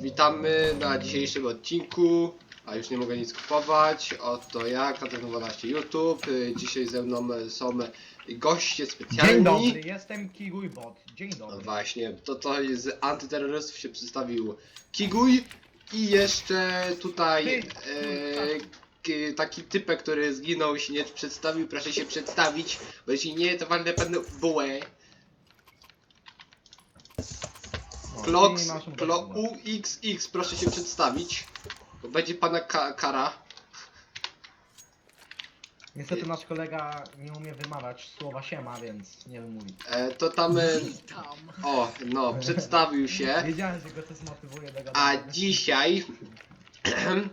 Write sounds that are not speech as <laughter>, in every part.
Witamy na dzisiejszym odcinku, a już nie mogę nic kupować. Oto ja, Katarzyna12 YouTube. Dzisiaj ze mną są goście specjalni. Dzień dobry, jestem Kiguj Bot. Dzień No dobry. właśnie, to to z antyterrorystów się przedstawił Kiguj i jeszcze tutaj e, taki typek, który zginął się nie przedstawił, proszę się przedstawić, bo jeśli nie, to walnę panu bułę. O, Klox, Klo. UXX, proszę się przedstawić. Bo będzie pana ka kara. Niestety nasz kolega nie umie wymawiać słowa siema, więc nie wymówi. E, to tam, e, o, no, przedstawił się. Wiedziałem, że go to zmotywuje do A gadania. dzisiaj <clears throat>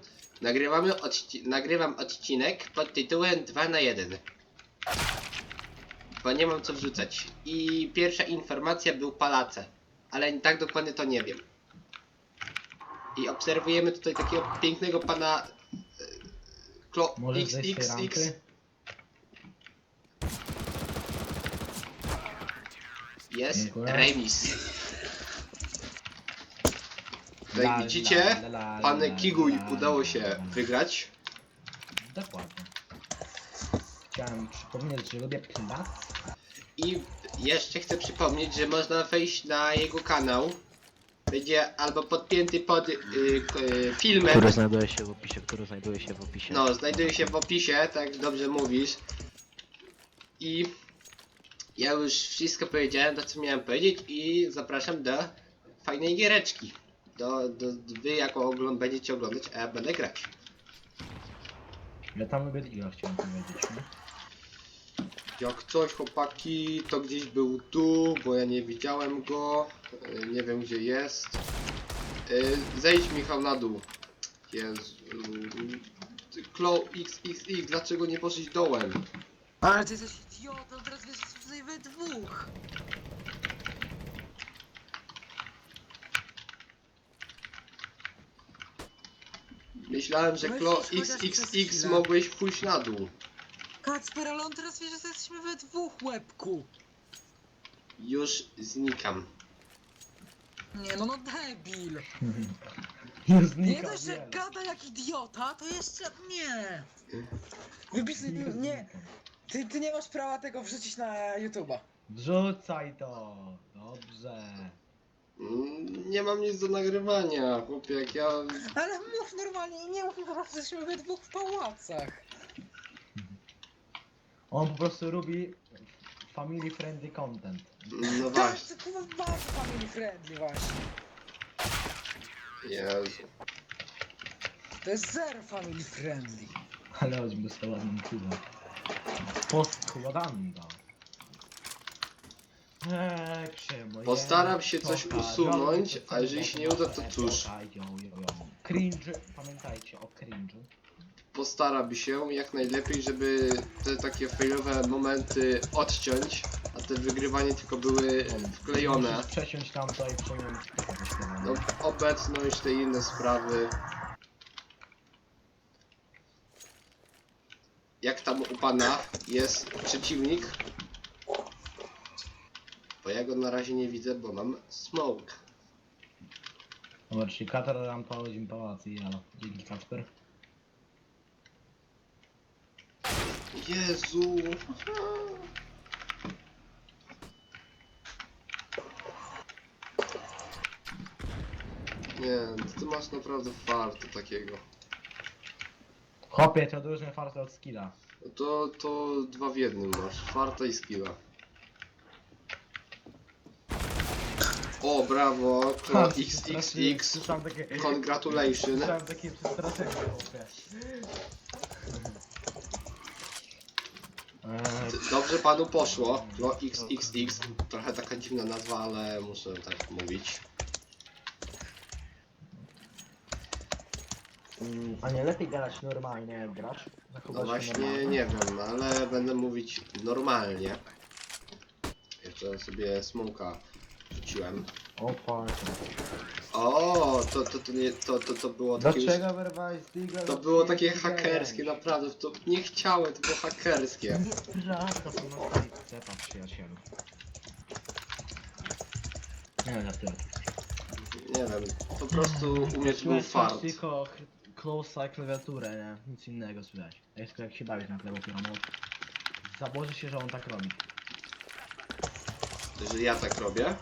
nagrywamy odci nagrywam odcinek pod tytułem 2 na 1 Bo nie mam co wrzucać. I pierwsza informacja był palace. Ale tak dokładnie to nie wiem. I obserwujemy tutaj takiego pięknego pana e, Klo Może zejść tej XXX. rampy? Jest Dziękuję. remis. Tutaj La, widzicie, la, la, la, pan la, Kiguj la, udało się la. wygrać. Dokładnie. Chciałem przypomnieć, że lubię plac. I jeszcze chcę przypomnieć, że można wejść na jego kanał. Będzie albo podpięty pod y, y, filmem. Który znajduje się w opisie, który znajduje się w opisie. No, znajduje się w opisie, tak dobrze mówisz. I ja już wszystko powiedziałem, to co miałem powiedzieć i zapraszam do fajnej giereczki. Do, do, wy jako ogląd będziecie oglądać, a ja będę grać. Ja tam lubię deala, chciałem powiedzieć. Nie? Jak coś chłopaki, to gdzieś był tu, bo ja nie widziałem go. Y, Nie wiem gdzie jest. Y, Zejdź Michał na dół. Jezu. Klo XXX, dlaczego nie poszedłeś dołem? Ale ty jesteś idiotą, teraz wiesz tutaj we dwóch. Myślałem, że Klo XXX mogłeś pójść na dół. Kacper, ale on teraz wie, że jesteśmy we dwóch, łebku. Już znikam. Nie no, no debil. Nie Nie znika dość, że wiele. gada jak idiota, to jeszcze nie. Wybis, nie, ty, ty nie masz prawa tego wrzucić na YouTube'a. Wrzucaj to. Dobrze. Mm, Nie mam nic do nagrywania, chłopie, jak ja... Ale mów normalnie i nie mów mi po prostu, że jesteśmy we dwóch w pałacach. On po prostu lubi family friendly content. No Tak, właśnie, to chyba bardzo family friendly właśnie. Jezu. To jest zero family friendly. Ale choćby z tą ładną kulą. Postkładanda. Eee, krzymo, Postaram się jest, coś toka, usunąć, a jeżeli się nie uda, to cóż. Cringe, pamiętajcie o cringe'u. Postaram się jak najlepiej, żeby te takie failowe momenty odciąć, a te wygrywanie tylko były wklejone. Musisz przesiąść tamto i śpiewanie. No, obecność, te inne sprawy. Jak tam u pana jest przeciwnik? Bo ja go na razie nie widzę, bo mam smoke. Dobra, czyli Katar rampa, Odzim pałac i jalo. Dzięki Kacper. Jezu! Nie, ty masz naprawdę farta takiego. Chłopie, to różne farty od skilla. No To, to dwa w jednym masz, farta i skilla. O, brawo, <laughs> Klo XXX, Słyszałem takie... congratulations. Słyszałem takie przestraszenie, chłopie. Eee, Dobrze panu poszło, Klo XXX, trochę taka dziwna nazwa, ale muszę tak mówić. mm, a nie lepiej gadać normalnie jak grasz? No się właśnie normalnie? nie wiem, ale będę mówić normalnie. Jeszcze sobie smoka rzuciłem. O fuck. O, to, to, to, nie, to, to, to było takie już, Dlaczego wyrwałeś Digla? To było takie hakerskie, naprawdę, to nie chciałem, to było hakerskie. Rzadko to na cepa przyjacielu. Nie, na tyle. Nie wiem, po prostu u mnie to był fart. tylko ch- close klawiaturę, nie? Nic innego słychać. A jest jak się bawić na klawiaturę, no. Założy się, że on tak robi. Że ja tak robię.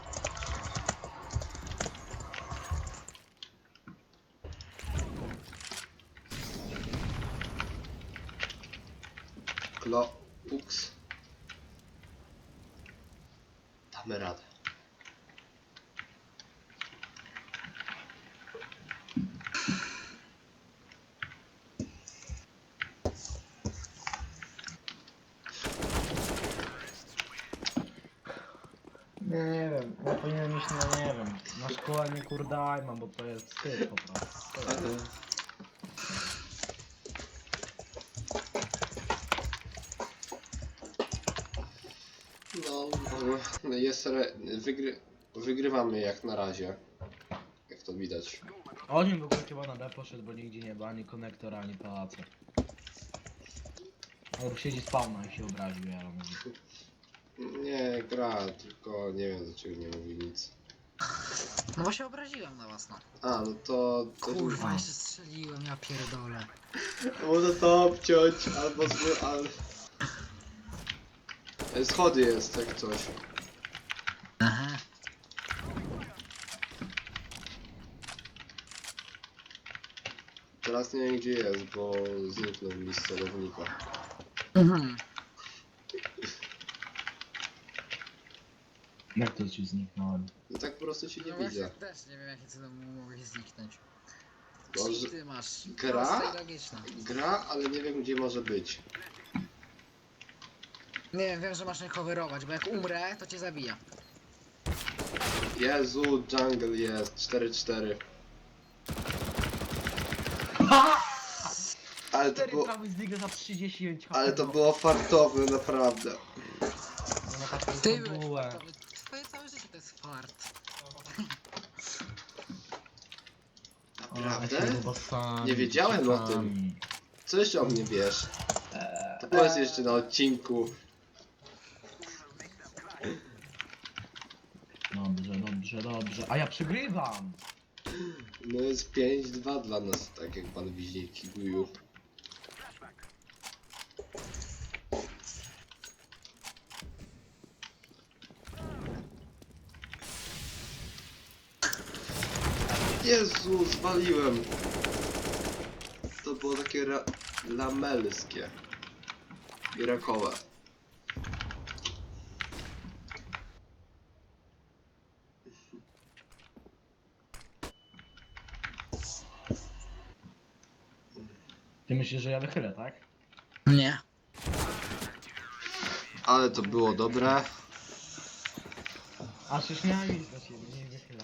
Klo... Uks. Damy radę. Nie, nie wiem, ja powinienem iść na, nie wiem, na szkolenie kurdajma, bo to jest wstyd po prostu. To jest- jest re... Wygry... Wygrywamy jak na razie. Jak to widać. On w ogóle chyba na D poszedł, bo nigdzie nie było ani konektora, ani pałacu. On siedzi spawna i się obraził, ja mówię. Nie, gra, tylko nie wiem dlaczego nie mówi nic. No bo się obraziłem na was, no. A, no to... to Kurwa, jeszcze strzeliłem, ja pierdolę. <laughs> Można to obciąć, albo zły, ale... E, Schody jest, jak coś. Teraz nie wiem gdzie jest, bo zniknął mi z celownika. Mhm. Jak to ci zniknąłem? No tak po prostu cię nie No właśnie widzę. też nie wiem jakie cudem mogli zniknąć. Może Co ty masz? gra? I gra, ale nie wiem gdzie może być. Nie wiem, wiem, że masz mnie coverować, bo jak umrę, to cię zabija. Jezu, jungle jest, 4-4. <laughs> Ale to było, za 39 ale to było fartowne, naprawdę. No na taką Ty byłeś fartowy. Twoje całe życie to jest fart. Naprawdę? Naprawdę? Nie wiedziałem o tym. Co jeszcze o mnie wiesz? To powiedz jeszcze na odcinku. Dobrze, dobrze, dobrze. A ja przegrywam! No jest 5-2 dla nas, tak jak pan Wiźniewski mówił. Jezu, zwaliłem. To było takie ra lamelskie. I. myślisz, że ja wychylę, tak? Nie. Ale to było dobre. A przecież miałem iść do ciebie, nie wychylę.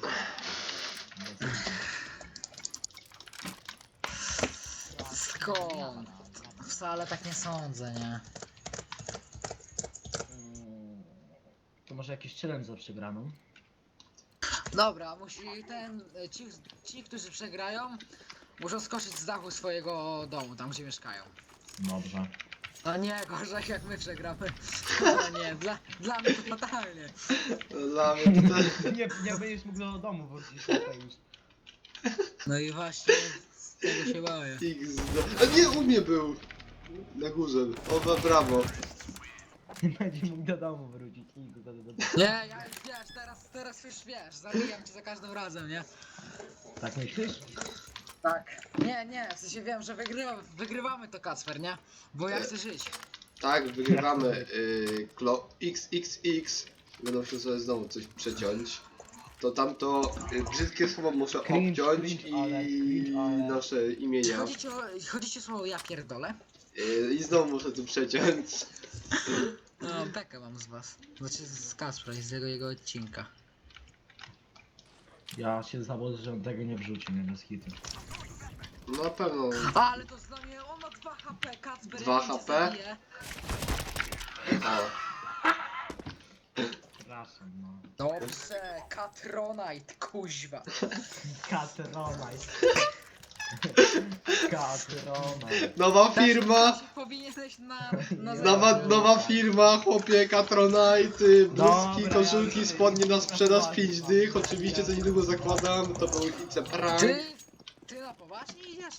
Skąd? Wcale tak nie sądzę, nie? Mm, To może jakiś challenge za przegraną? Dobra, musi ten. Ci, ci, którzy przegrają, muszą skoczyć z dachu swojego domu, tam gdzie mieszkają. Dobrze. No nie, gorzej jak my przegramy. <laughs> No nie, dla, dla mnie to fatalnie. Dla mnie to <laughs> nie, nie będziesz mógł do domu wrócić tutaj już. No i właśnie z tego się boję. XD. A nie, u mnie był! Na górze. Oba brawo. Nie będzie mógł do domu wrócić. Nigdy do, do, do. Nie, ja już wiesz, teraz, teraz już wiesz, zabijam cię za każdym razem, nie? Tak myślisz? Tak. Nie, nie, w sensie wiem, że wygrywa, wygrywamy to Kacper, nie? Bo ja chcę żyć. Tak, wygrywamy. Y, klo XXX. Będą się sobie znowu coś przeciąć. To tamto y, brzydkie słowo muszę Cringe, obciąć cringe, i ale, cringe, ale. nasze Czy imienia. chodzi o, chodzi ci o słowo ja pierdolę? Y, I znowu muszę tu przeciąć. No, bekę mam z was. Znaczy z Kacpra i z jego, jego odcinka. Ja się zawodzę, że on tego nie wrzuci, nie bez hitu. No na pewno. A, ale to znamie, on ma 2 HP, Kacper, 2 jak cię HP? zabije. O, Przepraszam, no. Dobrze, Catronite, kuźwa. <laughs> Kateronite. <laughs> Katrona. Nowa firma! Tak, Powinieneś na... na Nowa, nowa firma, chłopie, Katronite, bluzki, Dobra, koszulki, ja- spodnie na sprzedaż Dobra, 5 dobra. dych, oczywiście co niedługo zakładam, to był Ice Prank. Ty... Ty na poważnie idziesz?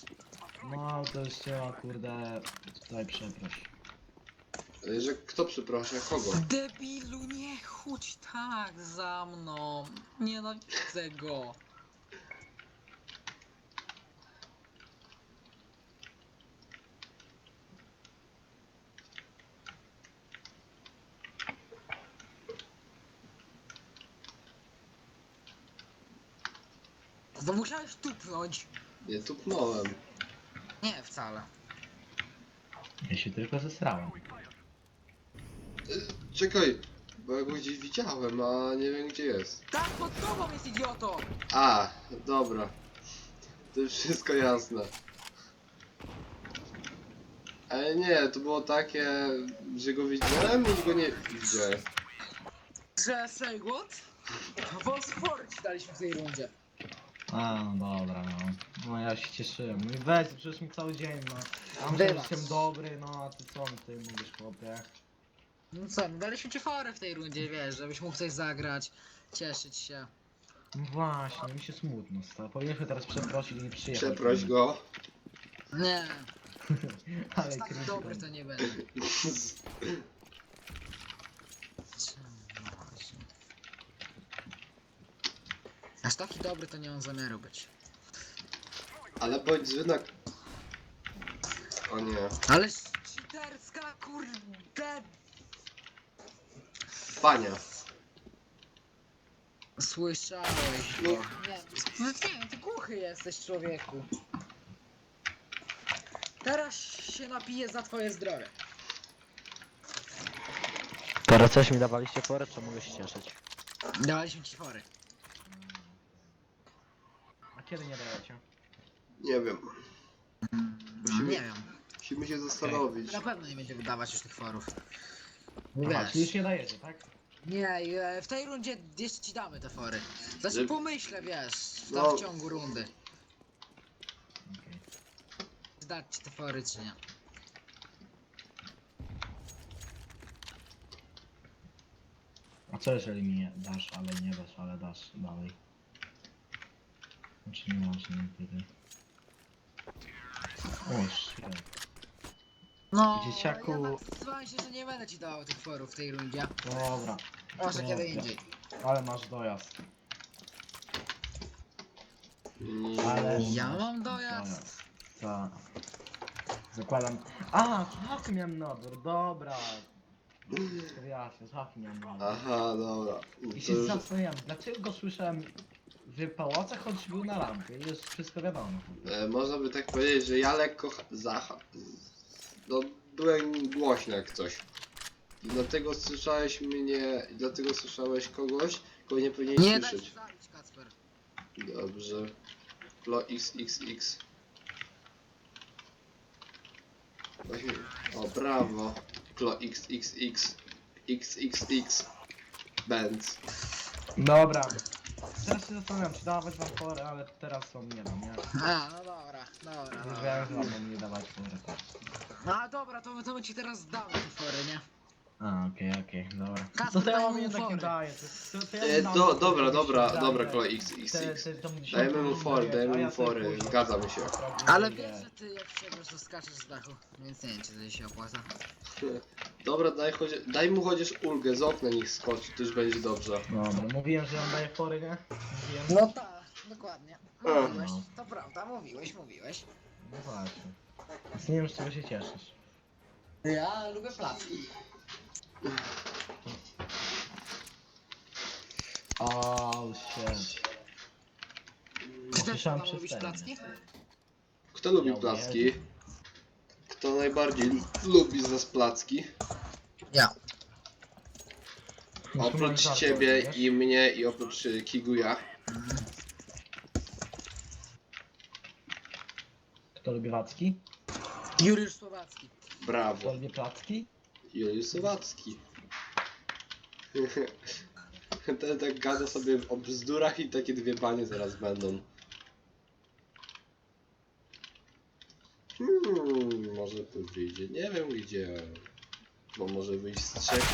No to już trzeba kurde tutaj przeproś. Że kto przeprasza, kogo? Debilu, nie chudź tak za mną. Nienawidzę go. No musiałeś tupnąć. Nie tupnąłem. Nie, wcale. Ja się tylko zesrałem. Czekaj, bo ja go gdzieś widziałem, a nie wiem gdzie jest. Tak, pod tobą jest idioto! A, dobra. To już wszystko jasne. Ale nie, to było takie, że go widziałem i go nie widziałem. Że what? Bo sport ci daliśmy w tej rundzie. A, no dobra, no. No ja się cieszyłem. No i weź, przecież mi cały dzień, no. Ja że Wylaz. jestem dobry, no a ty co mi ty mówisz, chłopie? No co, no daliśmy ci forę w tej rundzie, wiesz, żebyś mógł coś zagrać, cieszyć się. No właśnie, mi się smutno stało. Powinniśmy teraz przeprosić i nie przyjechać. Przeproś go. Nie, <laughs> Ale tak dobry to nie będzie. <laughs> taki dobry to nie on zamiaru być. Ale bądź znak. O nie. Ale cheaterska kurde... Pania. Słyszałeś No. go. Nie, no nie, ty głuchy jesteś człowieku. Teraz się napiję za twoje zdrowie. Teraz coś mi dawaliście porę, czy mogę się cieszyć? Daliśmy ci fory. Kiedy nie dajecie? Nie wiem. Musimy, Nie wiem. musimy się zastanowić. Na pewno nie będzie wydawać już tych forów. Aha, Wiesz. czyli już nie dajecie, tak? Nie, e, w tej rundzie jeszcze ci damy te fory. Znaczy Że- pomyślę, wiesz, w, No. w ciągu rundy. Okej. Dać ci te fory czy nie. A co jeżeli mi nie dasz, ale nie dasz, ale dasz dalej? Znaczy nie masz, nie wtedy. O, shit. No, Dzieciaku. ja tak zdecydowałem się, że nie będę ci dawał tych forów w tej rundzie. Dobra, Może kiedy indziej. ale masz dojazd. Mm, Ale- Ja mam dojazd. Tak. Zakładam. A, szafy miałem nabór, dobra. Wyjaśnię, szafy miałem nabór. Aha, dobra. I To się zastanawiam, dlaczego go słyszałem w pałacach, choć był na lampie. Jest wszystko wiadomo. e, można by tak powiedzieć, że ja lekko zaha... No, byłem głośny jak coś. I dlatego słyszałeś mnie, i dlatego słyszałeś kogoś, kogo nie powinieneś Nie daj słyszeć. zabić, Kacper. Dobrze. Flo XXX. O, brawo. Klo XXX. XXX. Benz. Dobra. Teraz się zastanawiam, czy dawać wam porę, ale teraz są nie mam, nie? A, no dobra, dobra, Już dobra. wiem, że mam nie dawać porę. No a dobra, to, to my ci teraz damy te fory, nie? A, okej, okej, dobra. Kasper, Co to ja daj mam mu jednak nie fory. daję? To, to, to ja E, dam do, porę, dobra, dobra, daję dobra, Klo te- XXX. te- tą dziesiątą Dajmy mu fory, dajecie, dajmy a mu ja sobie fory, później zgadzam się. sprawdzę, Ale ile- wiesz, że ty jak przegrasz to skaczesz z dachu, więc nie wiem czy to się opłaca. Dobra, daj, choć, daj mu chociaż ulgę, z okna niech skoczy, to już będzie dobrze. Dobra, mówiłem, że on daje fory, nie? Mówiłem. No tak, dokładnie. Ach. Mówiłeś, to prawda, mówiłeś, mówiłeś. No właśnie. Więc nie wiem, z czego się cieszysz. Ja lubię placki. Oh shit. Czy też Słyszałem placki? Kto lubi Ja placki? Kto najbardziej lubi z nas placki? Ja. Oprócz żarty, ciebie wiesz? i mnie i oprócz y, Kiguya. Kto lubi wacki? Juliusz Słowacki. Kto Brawo. lubi placki? Juliusz Słowacki. <laughs> Ten tak gada sobie o bzdurach i takie dwie panie zaraz będą. Hmm, może tu wyjdzie. Nie wiem gdzie. Bo może wyjść z trzech.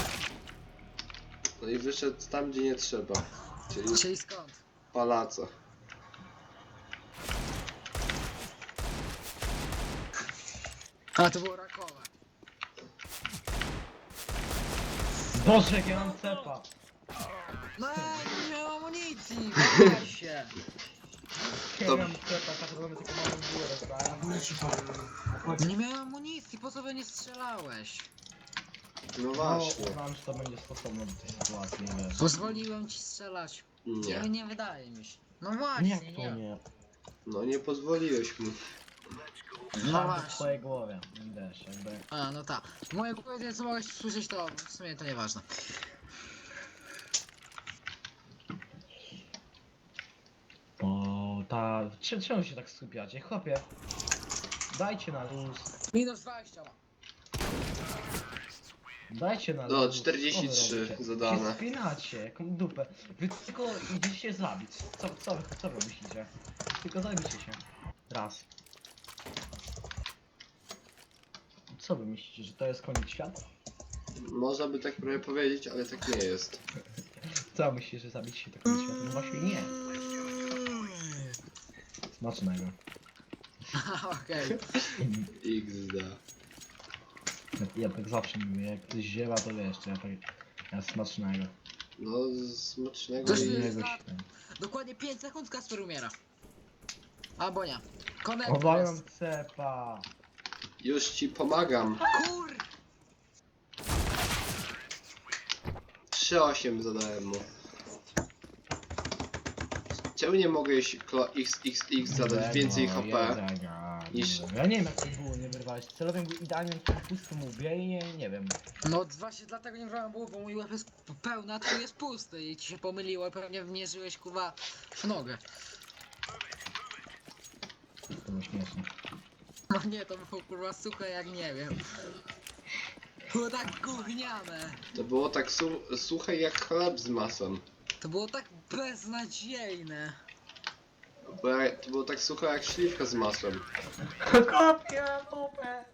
No i wyszedł tam, gdzie nie trzeba. Czyli Czyli skąd? palaca. A, to było rakowe. Boże, jak ja mam cepa. No, nie miałem amunicji, <laughs> wygraj się. Jak To- ja mam cepa, tak robię tylko małą górę, tak? Nie miałem amunicji, po co by nie strzelałeś? No właśnie. No, znam, że to będzie stosowne do tej sytuacji, nie wiesz. Pozwoliłem ci strzelać. Nie. Nie, nie wydaje mi się. No właśnie, Jak to nie? No nie pozwoliłeś mu. No Tam w właśnie. twojej głowie, wiesz. A, no tak. Moje głowie, co mogłeś słyszeć, to w sumie to nieważne. O, ta... Czemu, czemu się tak skupiacie? Chłopie, dajcie na luz. Minus 20 ma. Dajcie na No, luz. 43 Co wy robicie? zadane. Się spinacie, jaką dupę. Wy tylko idziecie się zabić. Co, co, wy- co wy myślicie? Tylko zabicie się. Raz. Co wy myślicie, że to jest koniec świata? Można by tak prawie powiedzieć, ale tak nie jest. <laughs> Co myślicie, że zabić się to koniec świata? No właśnie nie. Smacznego. <laughs> Okej. <laughs> XD. Ja, ja tak zawsze mówię, jak ktoś ziewa to wiesz, to ja tak... Ja smacznego. No, smacznego Coś i... jest Jakiegoś za- ten. Dokładnie 5 sekund Kasper umiera. Albo nie. Konektor jest. cepa. Już ci pomagam. Kur... 3-8 zadałem mu. Czemu nie mogłeś klo XXX zadać więcej Jednego, HP? niż-. Ja nie wiem jak to było, nie wyrwałeś. Celowiem był idealnie w pustym łbie i nie, nie wiem. No właśnie dlatego nie brałem było, bo mój łeb jest pełny, a twój jest pusty i ci się pomyliło pewnie wmierzyłeś kuwa w nogę. To było śmieszne. No nie, to było kurwa suche jak nie wiem. Było tak gówniane. To było tak su suche jak chleb z masłem. To było tak beznadziejne. Bo ja- To było tak suche jak śliwka z masłem. Kopia dupę!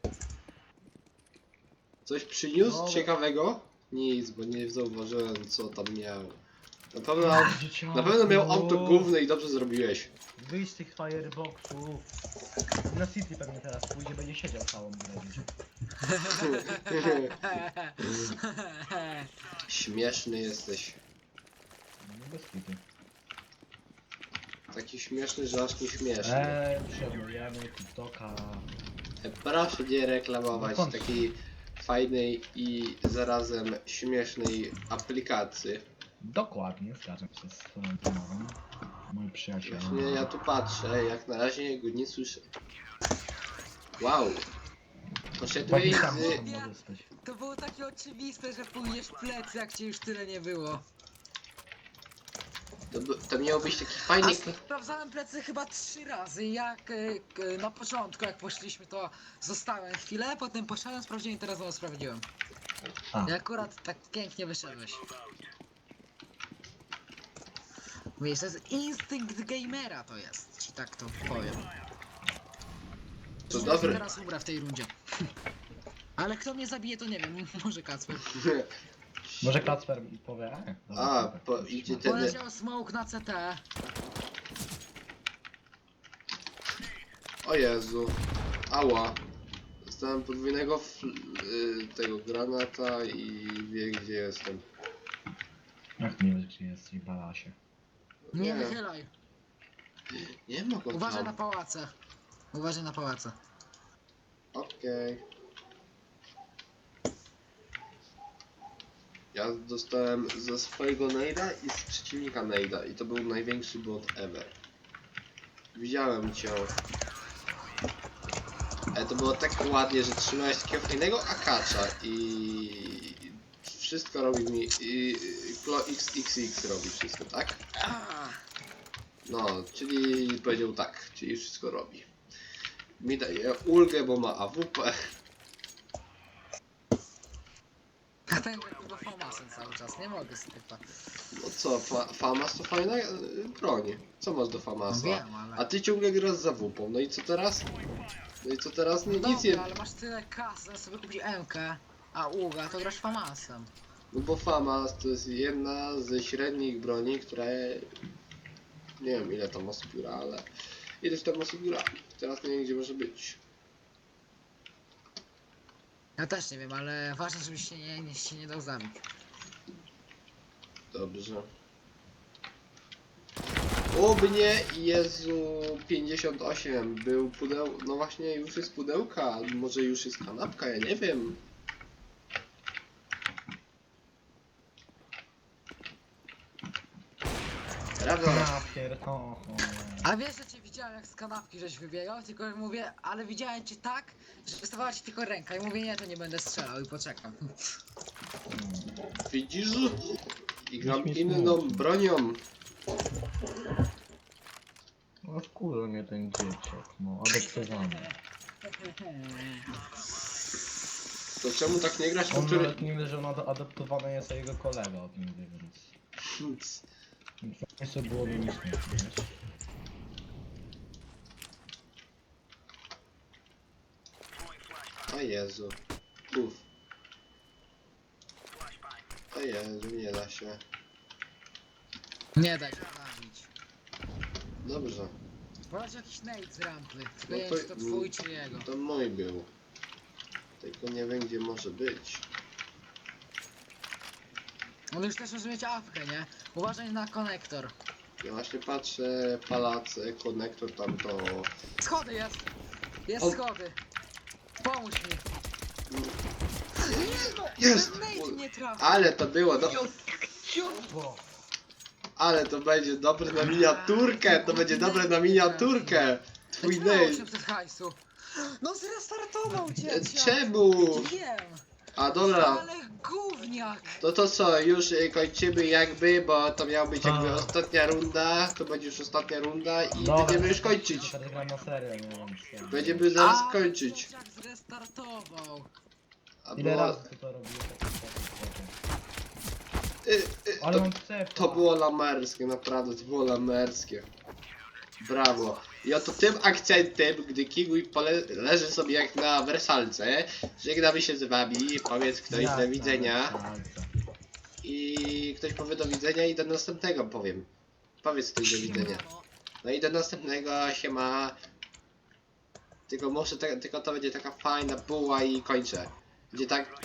Coś przyniósł No. ciekawego? Nic, bo nie zauważyłem co tam miał. Na pewno, na pewno miał auto główne i dobrze zrobiłeś. Wyjść z tych fireboxów. Na City pewnie teraz pójdzie, będzie siedział całą grę. <laughs> Śmieszny jesteś. No bez City. Taki śmieszny, że aż nie śmieszny. Eee, przejmujemy TikToka. E, Proszę nie reklamować No kończ. takiej fajnej i zarazem śmiesznej aplikacji. Dokładnie, zgadzam się z twoją pomową. Mój przyjaciel. Właśnie ja tu patrzę, jak na razie go nie słyszę. Wow. Poszedłeś Taki sam z... może być. To było takie oczywiste, że pójdziesz w plecy, jak cię już tyle nie było. To, by- to miał być taki A fajny... sprawdzałem plecy chyba trzy razy. Jak e, k- na początku, jak poszliśmy, to zostałem chwilę, potem poszedłem, sprawdziłem i teraz znowu sprawdziłem. A. I akurat tak pięknie wyszedłeś. Wiesz, to jest instynkt gamera to jest, ci tak to powiem. To Ja dobre. Teraz umrę w tej rundzie. <laughs> Ale kto mnie zabije, to nie wiem, <laughs> może Kacper. <laughs> Może Kacper powie? E, dobra, A, po, idzie ten... Poleciał smoke na CT. O Jezu. Ała. Dostałem podwójnego fl- y, tego granata i wie gdzie jestem. Jak nie wiesz gdzie jest i balasie. Nie Nie. wychylaj. Nie ma go Uważaj na tam. pałace. Uważaj na pałace. Okej. Ja dostałem ze swojego nejda i z przeciwnika nejda i to był największy błąd ever. Widziałem cię. Ale to było tak ładnie, że trzymałeś takiego fajnego akacza i wszystko robi mi i Klo XXX robi wszystko, tak? No, czyli powiedział tak, czyli wszystko robi. Mi daje ulgę, bo ma AWP. Chyba Famasem cały czas, nie mogę z typa. No co, fa Famas to fajna y, broń. Co masz do No Famasa? wiem, ale... A ty ciągle grasz za WP. No i co teraz? No i co teraz? No Ni- dobra, nic nie... ale masz tyle kasy, sobie kupić MK, a Uga to grasz Famasem. No bo Famas to jest jedna ze średnich broni, które... Nie wiem ile tam osób gra, ale... Ileś tam osób gra. Teraz nie wiem gdzie może być. Ja też nie wiem, ale ważne, żebyś się nie, nie, się nie dał zabić. Dobrze. Oby nie, Jezu, 58, był pudeł, no właśnie już jest pudełka, może już jest kanapka, ja nie wiem. Prawda, Ja pierdolę. A wiesz, że cię widziałem jak z kanapki żeś wybiegał, tylko mówię, ale widziałem cię tak, że wystawała ci tylko ręka i mówię, nie, to nie będę strzelał i poczekam. widzisz? I gram inną bronią. No wkurzył mnie ten dzieciak, no, adoptowany. To czemu tak nie grać, On który... nawet nie wie, że on ad- adoptowany jest, a jego kolega o tym wie, więc... więc Nie sobie było mi śmieszne, wiesz? O Jezu. Uf. O Jezu, nie da się. Nie daj się zabić. Dobrze. Wolać jakiś nate z rampy, tylko No to- to twój czy jego. To mój był. Tylko nie wiem gdzie może być. On już też może mieć awkę, nie? Uważaj na konektor. Ja właśnie patrzę, palace, konektor tam to... Schody jest! Jest On- schody! Pomóż mi! Jest! Ten nate nie trafił! Ale to było, do... Ale to będzie dobre na miniaturkę! To będzie dobre na miniaturkę! Twój Dlaczego name! 800 hajsu? No zrestartował cię! E, cię. Czemu? Wiem! A dobra, Ale gówniak! to to co, już y, kończymy jakby, bo to miała być jakby A. ostatnia runda, to będzie już ostatnia runda i Dobra, będziemy już kończyć. Teraz na serio, nie wiem. Będziemy zaraz Ale kończyć. dzieciak zrestartował! A Ile razy ty to robiłeś? taki sposób? y, y, Ale to, mam to było lamerskie, naprawdę, to było lamerskie. Brawo. I oto tym akcentem, gdy Kiwi pole- leży sobie jak na wersalce, żegnamy się z wami, powiedz ktoś do widzenia i ktoś powie do widzenia i do następnego powiem. Powiedz ktoś do widzenia. No i do następnego się ma. Tylko muszę, te, tylko to będzie taka fajna buła i kończę. Gdzie tak